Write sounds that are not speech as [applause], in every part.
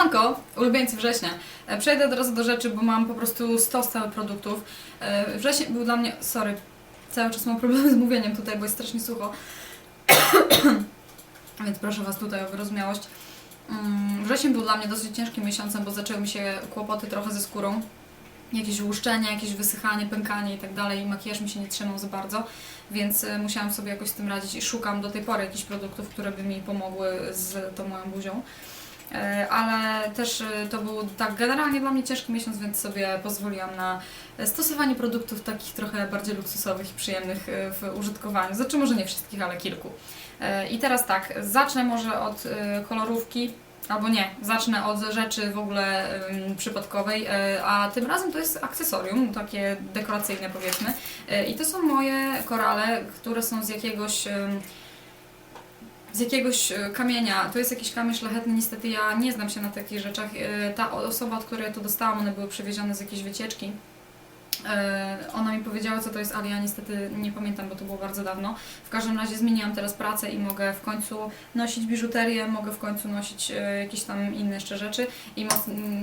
Siemanko, ulubieńcy września. E, Przejdę od razu do rzeczy, bo mam po prostu stos całych produktów. E, Wrzesień był dla mnie, sorry, cały czas mam problemy z mówieniem tutaj, bo jest strasznie sucho. [coughs] Więc proszę Was tutaj o wyrozumiałość. Mm, Wrzesień był dla mnie dosyć ciężkim miesiącem, bo zaczęły mi się kłopoty trochę ze skórą. Jakieś łuszczenie, jakieś wysychanie, pękanie i tak dalej. Makijaż mi się nie trzymał za bardzo, więc e, musiałam sobie jakoś z tym radzić i szukam do tej pory jakichś produktów, które by mi pomogły z tą moją buzią. E, ale też e, to był tak generalnie dla mnie ciężki miesiąc, więc sobie pozwoliłam na stosowanie produktów takich trochę bardziej luksusowych i przyjemnych e, w użytkowaniu. Znaczy może nie wszystkich, ale kilku. I teraz tak, zacznę może od kolorówki, albo nie, zacznę od rzeczy w ogóle przypadkowej, a tym razem to jest akcesorium, takie dekoracyjne powiedzmy. I to są moje korale, które są z jakiegoś z jakiegoś e, kamienia. To jest jakiś kamień szlachetny, niestety ja nie znam się na takich rzeczach. E, Ta osoba, od której to dostałam, one były przewiezione z jakiejś wycieczki. E, Ona mi powiedziała, co to jest, ale ja niestety nie pamiętam, bo to było bardzo dawno. W każdym razie zmieniłam teraz pracę i mogę w końcu nosić biżuterię, mogę w końcu nosić e, jakieś tam inne jeszcze rzeczy i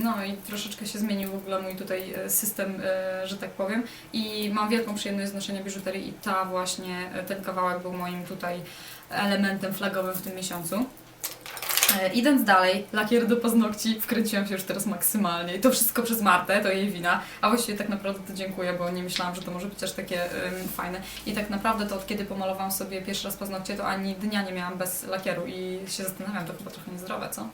no i troszeczkę się zmienił w ogóle mój tutaj e, system, że tak powiem i mam wielką przyjemność z noszenia biżuterii i ta właśnie, ten kawałek był moim tutaj elementem flagowym w tym miesiącu. E, Idąc dalej, lakier do paznokci wkręciłam się już teraz maksymalnie. I to wszystko przez Martę, to jej wina. A właściwie tak naprawdę to dziękuję, bo nie myślałam, że to może być aż takie ym, fajne. I tak naprawdę to od kiedy pomalowałam sobie pierwszy raz paznokcie, to ani dnia nie miałam bez lakieru i się zastanawiam, to chyba trochę niezdrowe, co?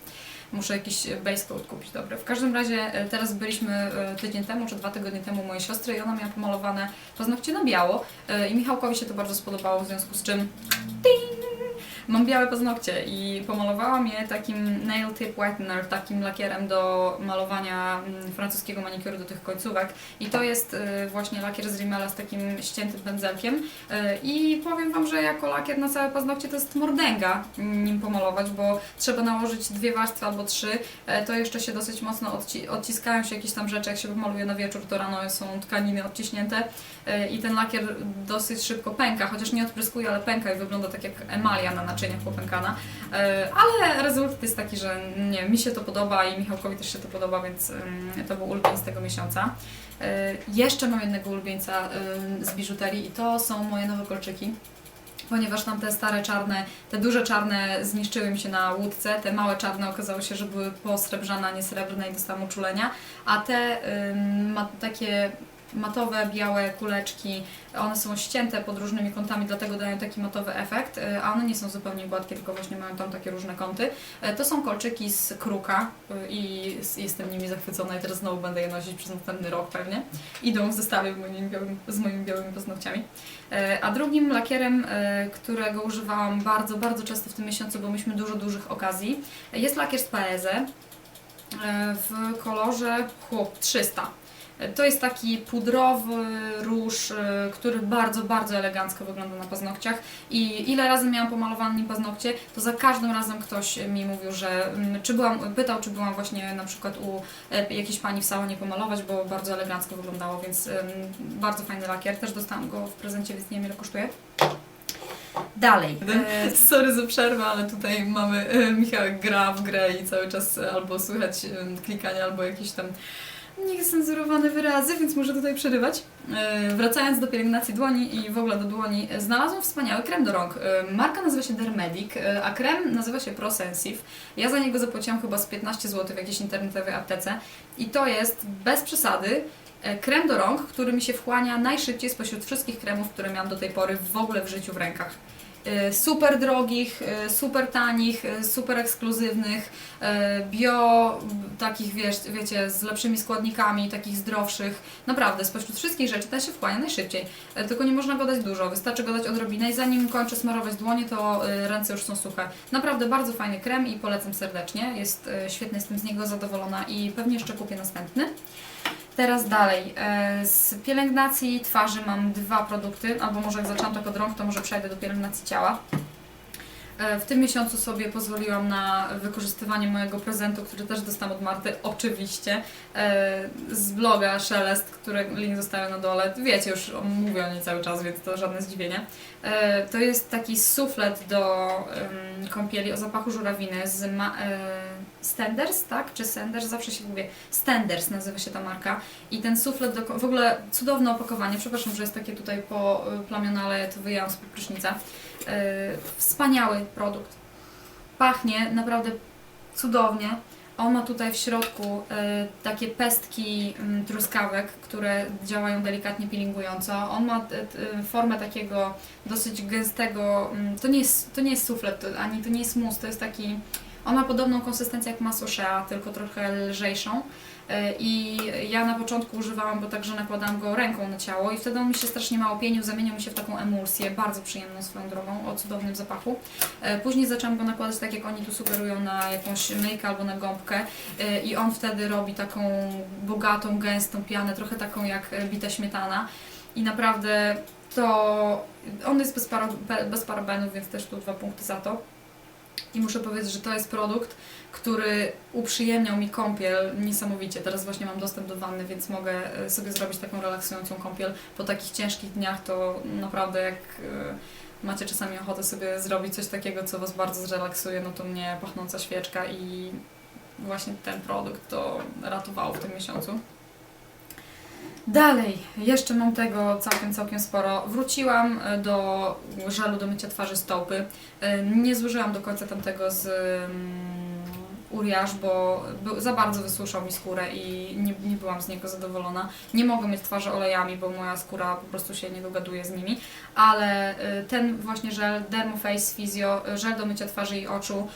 Muszę jakiś base coat kupić, dobry. W każdym razie e, teraz byliśmy e, tydzień temu, czy dwa tygodnie temu mojej siostry i ona miała pomalowane paznokcie na biało i Michałkowi się to bardzo spodobało, w związku z czym ding, mam białe paznokcie i pomalowałam je takim nail tip whitener, takim lakierem do malowania mm, francuskiego manikuru do tych końcówek. I to jest y, właśnie lakier z Rimmela z takim ściętym pędzelkiem. Y, i powiem Wam, że jako lakier na całe paznokcie to jest mordęga nim pomalować, bo trzeba nałożyć dwie warstwy albo trzy, E, to jeszcze się dosyć mocno odci- odciskają się jakieś tam rzeczy, jak się wymaluje na wieczór, to rano są tkaniny odciśnięte. I ten lakier dosyć szybko pęka, chociaż nie odpryskuje, ale pęka i wygląda tak jak emalia na naczyniach popękana. E, Ale rezultat jest taki, że nie, mi się to podoba i Michałkowi też się to podoba, więc ym, to był ulubieniec tego miesiąca. E, Jeszcze mam jednego ulubieńca z biżuterii i to są moje nowe kolczyki. Ponieważ tam te stare czarne, te duże czarne zniszczyły mi się na łódce, te małe czarne okazało się, że były posrebrzane, a nie srebrne i dostałam uczulenia, a te ym, ma, takie matowe, białe kuleczki, one są ścięte pod różnymi kątami, dlatego dają taki matowy efekt, y, a one nie są zupełnie gładkie, tylko właśnie mają tam takie różne kąty. Y, To są kolczyki z kruka y, i jestem nimi zachwycona i teraz znowu będę je nosić przez następny rok pewnie. Idą w zestawie z moimi białymi, z moimi białymi paznokciami. A drugim lakierem, którego używałam bardzo, bardzo często w tym miesiącu, bo mieliśmy dużo dużych okazji, jest lakier z Paese y, w kolorze chłop 300. To jest taki pudrowy róż, y, który bardzo, bardzo elegancko wygląda na paznokciach i ile razy miałam pomalowane nim paznokcie, to za każdym razem ktoś mi mówił, że mm, czy byłam, pytał, czy byłam właśnie na przykład u e, jakiejś pani w salonie pomalować, bo bardzo elegancko wyglądało, więc bardzo fajny lakier. Też dostałam go w prezencie, więc nie wiem ile kosztuje. Dalej. E, [laughs] Sorry za przerwę, ale tutaj mamy e, Michał gra w grę i cały czas albo słychać klikanie, albo jakieś tam niecenzurowane wyrazy, więc muszę tutaj przerywać. E, Wracając do pielęgnacji dłoni i w ogóle do dłoni, e, znalazłam wspaniały krem do rąk. E, Marka nazywa się Dermedic, a krem nazywa się ProSensive. Ja za niego zapłaciłam chyba z 15 zł w jakiejś internetowej aptece i to jest bez przesady krem do rąk, który mi się wchłania najszybciej spośród wszystkich kremów, które miałam do tej pory w ogóle w życiu w rękach. E, Super drogich, e, super tanich, e, super ekskluzywnych, bio, takich wiesz, wiecie, z lepszymi składnikami, takich zdrowszych. Naprawdę, spośród wszystkich rzeczy ta się wchłania najszybciej. E, Tylko nie można go dać dużo, wystarczy go dać odrobinę i zanim kończę smarować dłonie, to ręce już są suche. Naprawdę bardzo fajny krem i polecam serdecznie. Jest świetny, jestem z niego zadowolona i pewnie jeszcze kupię następny. Teraz dalej. E, Z pielęgnacji twarzy mam dwa produkty, albo może jak zaczęłam tak od rąk, to może przejdę do pielęgnacji ciała. E, W tym miesiącu sobie pozwoliłam na wykorzystywanie mojego prezentu, który też dostałam od Marty, oczywiście, e, z bloga Szelest, który link zostawiam na dole. Wiecie już, mówię o niej cały czas, więc to żadne zdziwienie. To jest taki suflet do kąpieli o zapachu żurawiny z Stenders, tak? Czy Senders? Zawsze się mówię. Stenders nazywa się ta marka. I ten suflet, do, w ogóle cudowne opakowanie. Przepraszam, że jest takie tutaj poplamione, ale to wyjęłam z prysznica. Yy, wspaniały produkt. Pachnie naprawdę cudownie. On ma tutaj w środku e, takie pestki mm, truskawek, które działają delikatnie peelingująco. On ma formę takiego dosyć gęstego, mm, to nie jest, to nie jest suflet, to, ani to nie jest mus, to jest taki, on ma podobną konsystencję jak masło Shea, tylko trochę lżejszą. E, I ja na początku używałam go tak, że nakładałam go ręką na ciało i wtedy on mi się strasznie mało pienił, zamienił mi się w taką emulsję, bardzo przyjemną swoją drogą, o cudownym zapachu. E, Później zaczęłam go nakładać tak, jak oni tu sugerują, na jakąś myjkę albo na gąbkę e, i on wtedy robi taką bogatą, gęstą pianę, trochę taką jak bita śmietana i naprawdę to on jest bez, para, bez parabenów, więc też tu dwa punkty za to. I muszę powiedzieć, że to jest produkt, który uprzyjemniał mi kąpiel niesamowicie. Teraz właśnie mam dostęp do wanny, więc mogę e, sobie zrobić taką relaksującą kąpiel. Po takich ciężkich dniach to naprawdę jak e, macie czasami ochotę sobie zrobić coś takiego, co Was bardzo zrelaksuje, no to mnie pachnąca świeczka i właśnie ten produkt to ratowało w tym miesiącu. Dalej, jeszcze mam tego całkiem, całkiem sporo. Wróciłam e, do żelu do mycia twarzy stopy. E, Nie zużyłam do końca tamtego z mm, Uriaż, bo za bardzo wysuszał mi skórę i nie, nie byłam z niego zadowolona. Nie mogę mieć twarzy olejami, bo moja skóra po prostu się nie dogaduje z nimi, ale e, ten właśnie żel Dermoface Physio, żel do mycia twarzy i oczu,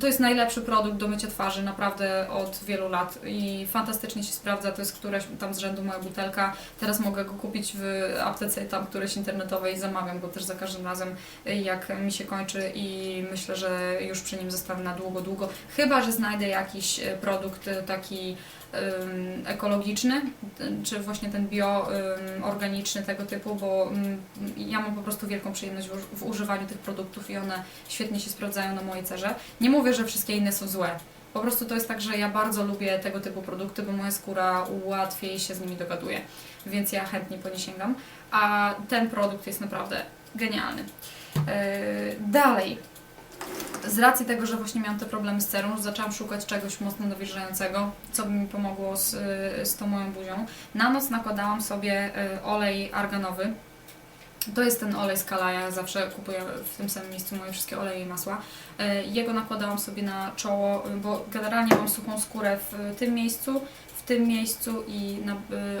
to jest najlepszy produkt do mycia twarzy naprawdę od wielu lat i fantastycznie się sprawdza. To jest któraś tam z rzędu moja butelka. Teraz mogę go kupić w aptece tam którejś internetowej zamawiam go też za każdym razem jak mi się kończy i myślę, że już przy nim zostanę na długo, długo. Chyba, że znajdę jakiś e, produkt e, taki ekologiczny, czy właśnie ten bio ym, organiczny tego typu, bo ym, ja mam po prostu wielką przyjemność w używaniu tych produktów i one świetnie się sprawdzają na mojej cerze. Nie mówię, że wszystkie inne są złe. Po prostu to jest tak, że ja bardzo lubię tego typu produkty, bo moja skóra łatwiej się z nimi dogaduje, więc ja chętnie po nie sięgam. A ten produkt jest naprawdę genialny. Yy, dalej, z racji tego, że właśnie miałam te problemy z cerą, zaczęłam szukać czegoś mocno nawilżającego, co by mi pomogło z, z tą moją buzią. Na noc nakładałam sobie y, olej arganowy. To jest ten olej z Kalaja, zawsze kupuję w tym samym miejscu moje wszystkie oleje i masła. Y, Jego nakładałam sobie na czoło, y, bo generalnie mam suchą skórę w tym miejscu, tym miejscu i na,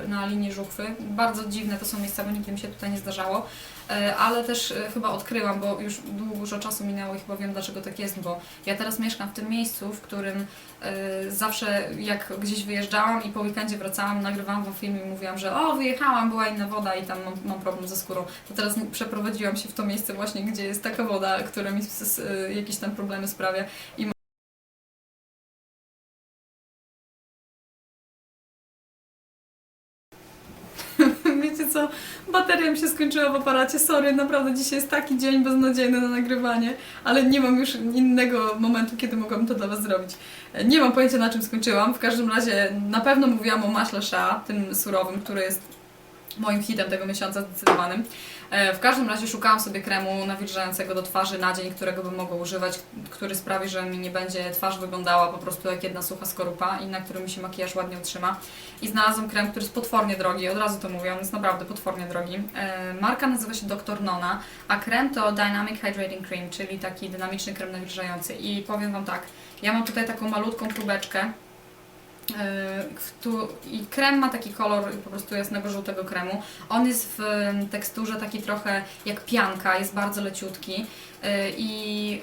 y, na linii żuchwy. Bardzo dziwne to są miejsca, bo nigdy mi się tutaj nie zdarzało. E, ale też e, chyba odkryłam, bo już dużo czasu minęło i chyba wiem dlaczego tak jest, bo ja teraz mieszkam w tym miejscu, w którym e, zawsze jak gdzieś wyjeżdżałam i po weekendzie wracałam, nagrywałam wam film i mówiłam, że o wyjechałam, była inna woda i tam mam, mam problem ze skórą. To teraz przeprowadziłam się w to miejsce właśnie, gdzie jest taka woda, która mi jakieś tam problemy sprawia i Wiecie co, bateria mi się skończyła w aparacie, sorry, naprawdę dzisiaj jest taki dzień beznadziejny na nagrywanie, ale nie mam już innego momentu, kiedy mogłabym to dla Was zrobić. E, Nie mam pojęcia na czym skończyłam, w każdym razie na pewno mówiłam o maśle Shea, tym surowym, który jest moim hitem tego miesiąca zdecydowanym. E, W każdym razie szukałam sobie kremu nawilżającego do twarzy na dzień, którego bym mogła używać, który sprawi, że mi nie będzie twarz wyglądała po prostu jak jedna sucha skorupa i na którym mi się makijaż ładnie utrzyma. I znalazłam krem, który jest potwornie drogi, od razu to mówię, on jest naprawdę potwornie drogi. E, Marka nazywa się Dr. Nona, a krem to Dynamic Hydrating Cream, czyli taki dynamiczny krem nawilżający. I powiem Wam tak, ja mam tutaj taką malutką próbeczkę, I krem ma taki kolor po prostu jasnego żółtego kremu. On jest w teksturze taki trochę jak pianka, jest bardzo leciutki. E, I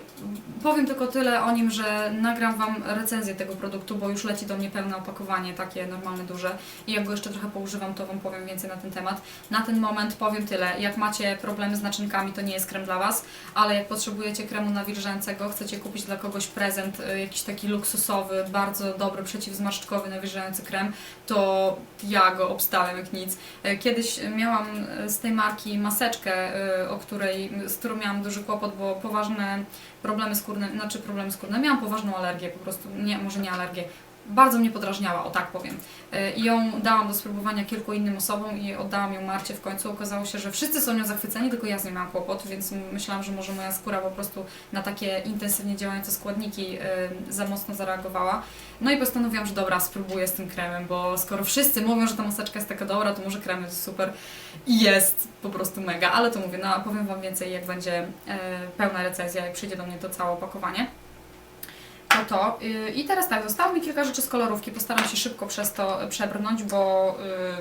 powiem tylko tyle o nim, że nagram Wam recenzję tego produktu, bo już leci do mnie pełne opakowanie, takie normalne, duże. I jak go jeszcze trochę poużywam, to Wam powiem więcej na ten temat. Na ten moment powiem tyle. Jak macie problemy z naczynkami, to nie jest krem dla Was, ale jak potrzebujecie kremu nawilżającego, chcecie kupić dla kogoś prezent, y, jakiś taki luksusowy, bardzo dobry, przeciwzmarszczkowy, nawilżający krem, to ja go obstawiam jak nic. Y, Kiedyś miałam y, z tej marki maseczkę, y, o której, z którą miałam duży kłopot, bo poważne problemy skórne, znaczy problemy skórne, miałam poważną alergię po prostu, nie, może nie alergię, bardzo mnie podrażniała, o tak powiem. E, I ją dałam do spróbowania kilku innym osobom i oddałam ją Marcie w końcu. Okazało się, że wszyscy są nią zachwyceni, tylko ja z nią miałam kłopot, więc myślałam, że może moja skóra po prostu na takie intensywnie działające składniki e, za mocno zareagowała. No i postanowiłam, że dobra, spróbuję z tym kremem, bo skoro wszyscy mówią, że ta maseczka jest taka dobra, to może krem jest super i jest po prostu mega. Ale to mówię, no powiem Wam więcej, jak będzie e, pełna recenzja, jak przyjdzie do mnie to całe opakowanie to. Y, I teraz tak, zostało mi kilka rzeczy z kolorówki. Postaram się szybko przez to przebrnąć, bo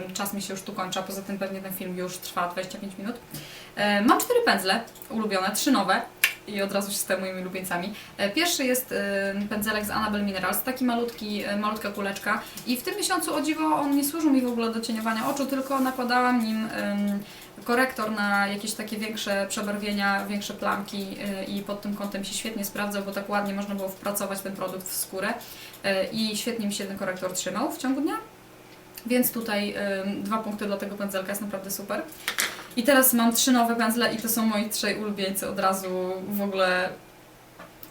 y, czas mi się już tu kończy, a poza tym pewnie ten film już trwa 25 minut. E, Mam cztery pędzle ulubione, trzy nowe i od razu się stały moimi ulubieńcami. E, Pierwszy jest y, pędzelek z Annabelle Minerals, taki malutki, e, malutka kuleczka i w tym miesiącu o dziwo on nie służył mi w ogóle do cieniowania oczu, tylko nakładałam nim korektor na jakieś takie większe przebarwienia, większe plamki i pod tym kątem się świetnie sprawdzał, bo tak ładnie można było wpracować ten produkt w skórę i świetnie mi się ten korektor trzymał w ciągu dnia. Więc tutaj dwa punkty dla tego pędzelka jest naprawdę super. I teraz mam trzy nowe pędzle i to są moi trzej ulubieńcy od razu w ogóle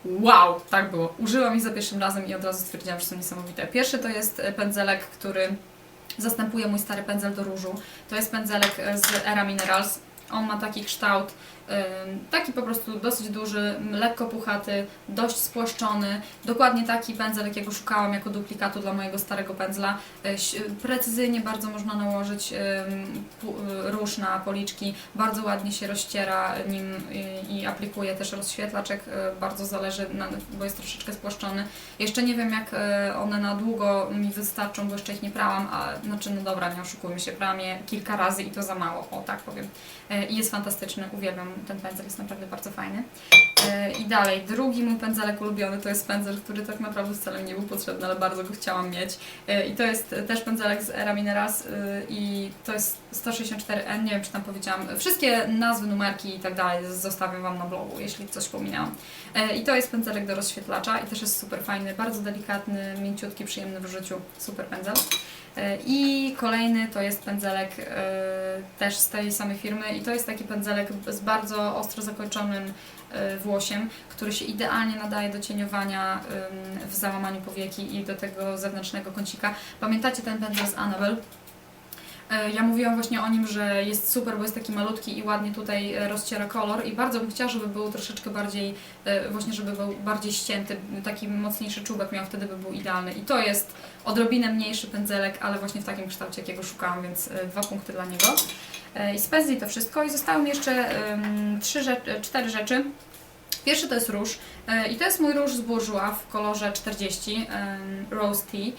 wow, tak było. Użyłam ich za pierwszym razem i od razu stwierdziłam, że są niesamowite. Pierwszy to jest e, pędzelek, który zastępuje mój stary pędzel do różu. To jest pędzelek e, z Era Minerals. On ma taki kształt, taki po prostu dosyć duży, lekko puchaty, dość spłaszczony. Dokładnie taki pędzel, jakiego szukałam jako duplikatu dla mojego starego pędzla. Ś- Precyzyjnie bardzo można nałożyć y, róż na policzki. Bardzo ładnie się rozciera nim y, i aplikuje też rozświetlaczek. y, Bardzo zależy, bo jest troszeczkę spłaszczony. Jeszcze nie wiem, jak y, one na długo mi wystarczą, bo jeszcze ich nie prałam, a znaczy, no dobra, nie oszukujmy się, prałam je kilka razy i to za mało, o tak powiem. I jest fantastyczny, uwielbiam ten pędzel, jest naprawdę bardzo fajny. Y, I dalej, drugi mój pędzelek ulubiony to jest pędzel, który tak naprawdę wcale nie był potrzebny, ale bardzo go chciałam mieć. Y, I to jest też pędzelek z Era Minerals i to jest 164N, nie wiem czy tam powiedziałam. Wszystkie nazwy, numerki i tak dalej zostawiam Wam na blogu, jeśli coś pominęłam. E, I to jest pędzelek do rozświetlacza i też jest super fajny, bardzo delikatny, mięciutki, przyjemny w użyciu, super pędzel. E, I kolejny to jest pędzelek e, też z tej samej firmy i to jest taki pędzelek z bardzo ostro zakończonym e, włosiem, który się idealnie nadaje do cieniowania w załamaniu powieki i do tego zewnętrznego kącika. Pamiętacie ten pędzel z Annabelle? E, Ja mówiłam właśnie o nim, że jest super, bo jest taki malutki i ładnie tutaj e, rozciera kolor i bardzo bym chciała, żeby był troszeczkę bardziej, e, właśnie żeby był bardziej ścięty, taki mocniejszy czubek miał, wtedy by był idealny. I to jest odrobinę mniejszy pędzelek, ale właśnie w takim kształcie, jakiego szukałam, więc dwa punkty dla niego. I z pędzli to wszystko i zostały mi jeszcze trzy cztery rzeczy. Pierwszy to jest róż i to jest mój róż z Bourjois w kolorze 40, em, Rose Tea.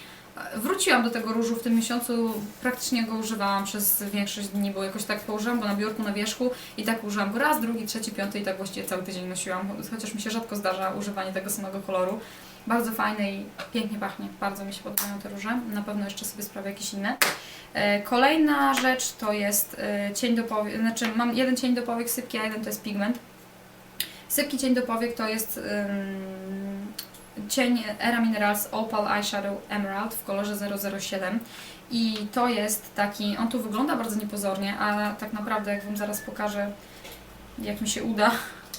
Wróciłam do tego różu w tym miesiącu, praktycznie go używałam przez większość dni, bo jakoś tak położyłam go na biurku, na wierzchu i tak użyłam go raz, drugi, trzeci, piąty i tak właściwie cały tydzień nosiłam, chociaż mi się rzadko zdarza używanie tego samego koloru. Bardzo fajny i pięknie pachnie, bardzo mi się podobają te róże, na pewno jeszcze sobie sprawię jakieś inne. E, Kolejna rzecz to jest e, cień do powiek, znaczy mam jeden cień do powiek sypki, a jeden to jest pigment. Sypki cień do powiek to jest cień Era Minerals Opal Eyeshadow Emerald w kolorze 007 i to jest taki, on tu wygląda bardzo niepozornie, a tak naprawdę jak Wam zaraz pokażę jak mi się uda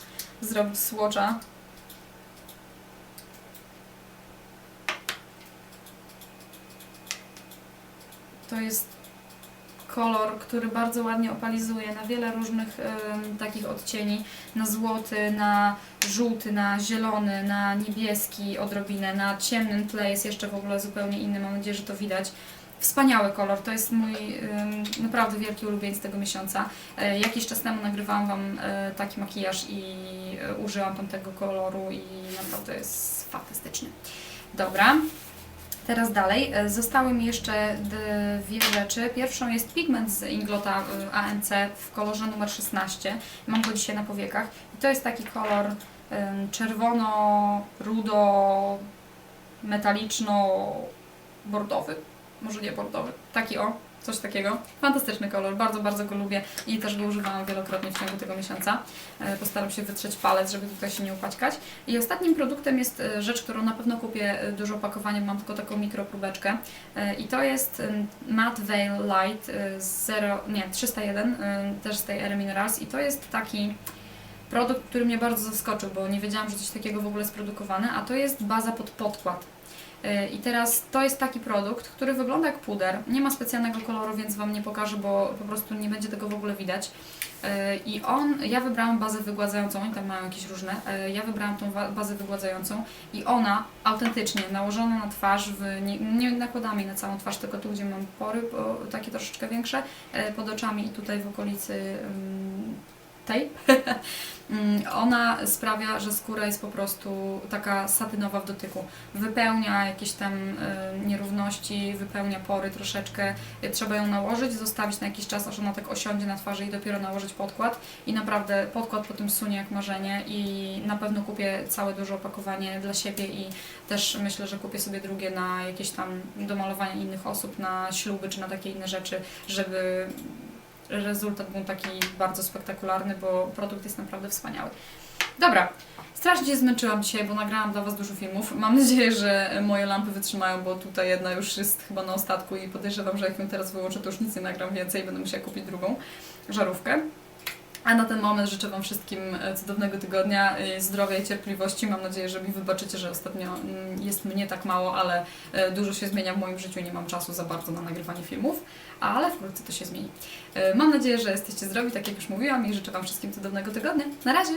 [laughs] zrobić swatcha to jest kolor, który bardzo ładnie opalizuje na wiele różnych em, takich odcieni, na złoty, na żółty, na zielony, na niebieski odrobinę, na ciemnym tle jest jeszcze w ogóle zupełnie inny, mam nadzieję, że to widać. Wspaniały kolor, to jest mój em, naprawdę wielki ulubieniec tego miesiąca. E, jakiś czas temu nagrywałam Wam e, taki makijaż i e, użyłam tamtego koloru i naprawdę jest fantastyczny. Dobra, Teraz dalej. E, Zostały mi jeszcze dwie rzeczy. Pierwszą jest pigment z Inglota y, ANC w kolorze numer 16. Mam go dzisiaj na powiekach. I to jest taki kolor ym, czerwono, rudo, metaliczno-bordowy. Może nie bordowy. Taki o, coś takiego. Fantastyczny kolor, bardzo, bardzo go lubię i też go używałam wielokrotnie w ciągu tego miesiąca. E, Postaram się wytrzeć palec, żeby tutaj się nie upaćkać. I ostatnim produktem jest e, rzecz, którą na pewno kupię e, dużo opakowania, mam tylko taką mikropróbeczkę. I to jest Matte Veil Light e, 0, nie, 301, e, też z tej Ery Minerals. I to jest taki produkt, który mnie bardzo zaskoczył, bo nie wiedziałam, że coś takiego w ogóle jest produkowane, a to jest baza pod podkład. E, I teraz to jest taki produkt, który wygląda jak puder. Nie ma specjalnego koloru, więc Wam nie pokażę, bo po prostu nie będzie tego w ogóle widać. E, I on, ja wybrałam bazę wygładzającą, oni tam mają jakieś różne. e, Ja wybrałam tą bazę wygładzającą i ona autentycznie nałożona na twarz, w, nie, nie nakładami na całą twarz, tylko tu, gdzie mam pory, takie troszeczkę większe, pod oczami i tutaj w okolicy tej. [laughs] Mm, Ona sprawia, że skóra jest po prostu taka satynowa w dotyku. Wypełnia jakieś tam e, nierówności, wypełnia pory troszeczkę. Trzeba ją nałożyć, zostawić na jakiś czas, aż ona tak osiądzie na twarzy i dopiero nałożyć podkład. I naprawdę podkład po tym sunie jak marzenie i na pewno kupię całe duże opakowanie dla siebie i też myślę, że kupię sobie drugie na jakieś tam do malowania innych osób, na śluby czy na takie inne rzeczy, żeby rezultat był taki bardzo spektakularny, bo produkt jest naprawdę wspaniały. Dobra, strasznie zmęczyłam dzisiaj, bo nagrałam dla Was dużo filmów. Mam nadzieję, że moje lampy wytrzymają, bo tutaj jedna już jest chyba na ostatku i podejrzewam, że jak ją teraz wyłączę, to już nic nie nagram więcej i będę musiała kupić drugą żarówkę. A na ten moment życzę Wam wszystkim e, cudownego tygodnia, zdrowia i cierpliwości. Mam nadzieję, że mi wybaczycie, że ostatnio mm, jest mnie tak mało, ale e, dużo się zmienia w moim życiu nie mam czasu za bardzo na nagrywanie filmów, ale wkrótce to się zmieni. E, Mam nadzieję, że jesteście zdrowi, tak jak już mówiłam i życzę Wam wszystkim cudownego tygodnia. Na razie!